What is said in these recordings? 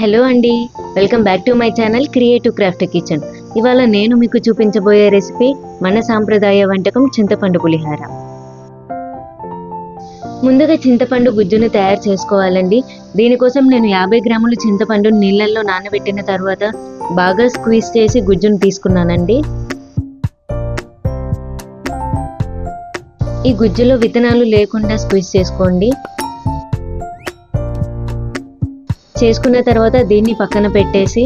Hello అండి welcome back to my channel creative craft kitchen. ఇవాళ నేను మీకు చూపించబోయే రెసిపీ మన సాంప్రదాయ వంటకం చింతపండు పులిహార. ముందుగా చింతపండు గుజ్జును తయారు చేసుకోవాలండి. దీనికోసం నేను యాభై గ్రాములు చింతపండు నీళ్ళల్లో నానబెట్టిన తర్వాత బాగా స్క్వీజ్ చేసి గుజ్జును తీసుకున్నానండి. ఈ గుజ్జులో విత్తనాలు లేకుండా స్క్వీజ్ చేసుకోండి. చేసుకున్న తర్వాత దీన్ని పక్కన పెట్టేసి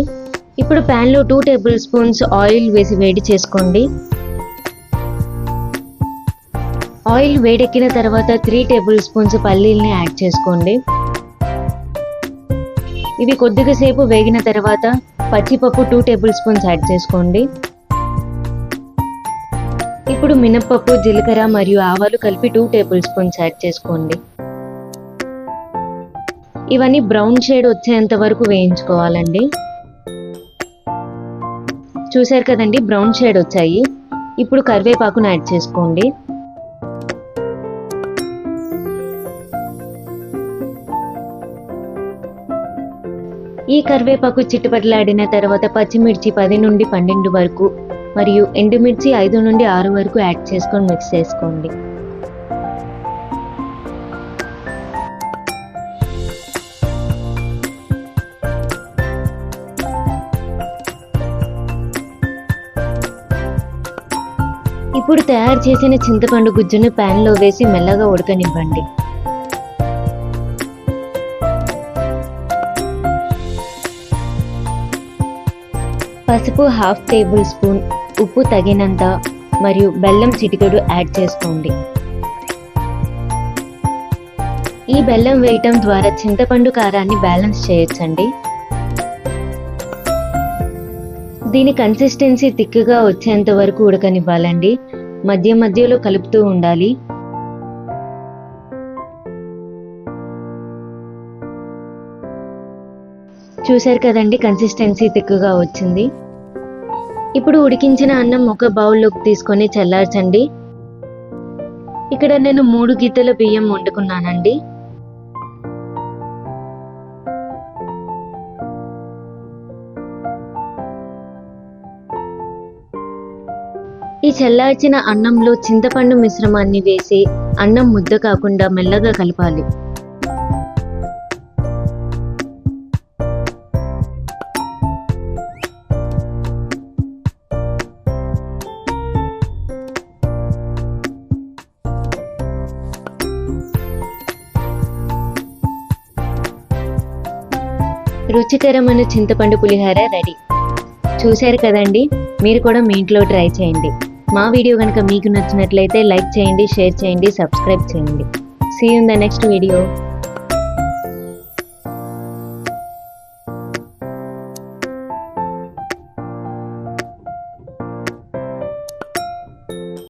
ఇప్పుడు ప్యాన్లో టూ టేబుల్ స్పూన్స్ ఆయిల్ వేసి వేడి చేసుకోండి. ఆయిల్ వేడెక్కిన తర్వాత త్రీ టేబుల్ స్పూన్స్ పల్లీల్ని యాడ్ చేసుకోండి. ఇవి కొద్దిగా సేపు వేగిన తర్వాత పచ్చిపప్పు టూ టేబుల్ స్పూన్స్ యాడ్ చేసుకోండి. ఇప్పుడు మినప్పప్పు జీలకర్ర మరియు ఆవాలు కలిపి టూ టేబుల్ స్పూన్స్ యాడ్ చేసుకోండి. ఇవన్నీ బ్రౌన్ షేడ్ వచ్చేంత వరకు వేయించుకోవాలండి. చూశారు కదండి బ్రౌన్ షేడ్ వచ్చాయి. ఇప్పుడు కరివేపాకును యాడ్ చేసుకోండి. ఈ కరివేపాకు చిట్టుపట్లాడిన తర్వాత పచ్చిమిర్చి పది నుండి పన్నెండు వరకు మరియు ఎండుమిర్చి ఐదు నుండి ఆరు వరకు యాడ్ చేసుకొని మిక్స్ చేసుకోండి. ఇప్పుడు తయారు చేసిన చింతపండు గుజ్జును ప్యాన్లో వేసి మెల్లగా ఉడకనివ్వండి. పసుపు హాఫ్ టేబుల్ స్పూన్ ఉప్పు తగినంత మరియు బెల్లం చిటికెడు యాడ్ చేసుకోండి. ఈ బెల్లం వేయటం ద్వారా చింతపండు కారాన్ని బ్యాలెన్స్ చేయొచ్చండి. దీని కన్సిస్టెన్సీ తిక్కుగా వచ్చేంత వరకు ఉడకనివ్వాలండి. మధ్య మధ్యలో కలుపుతూ ఉండాలి. చూశారు కదండి కన్సిస్టెన్సీ తిక్కుగా వచ్చింది. ఇప్పుడు ఉడికించిన అన్నం ఒక బౌల్లోకి తీసుకొని చల్లార్చండి. ఇక్కడ నేను మూడు గిత్తెల బియ్యం వండుకున్నానండి. ఈ చల్లార్చిన అన్నంలో చింతపండు మిశ్రమాన్ని వేసి అన్నం ముద్ద కాకుండా మెల్లగా కలపాలి. రుచికరమైన చింతపండు పులిహార రెడీ. చూశారు కదండి? మీరు కూడా మీ ఇంట్లో ట్రై చేయండి. మా వీడియో కనుక మీకు నచ్చినట్లయితే లైక్ చేయండి షేర్ చేయండి సబ్స్క్రైబ్ చేయండి. See in the next video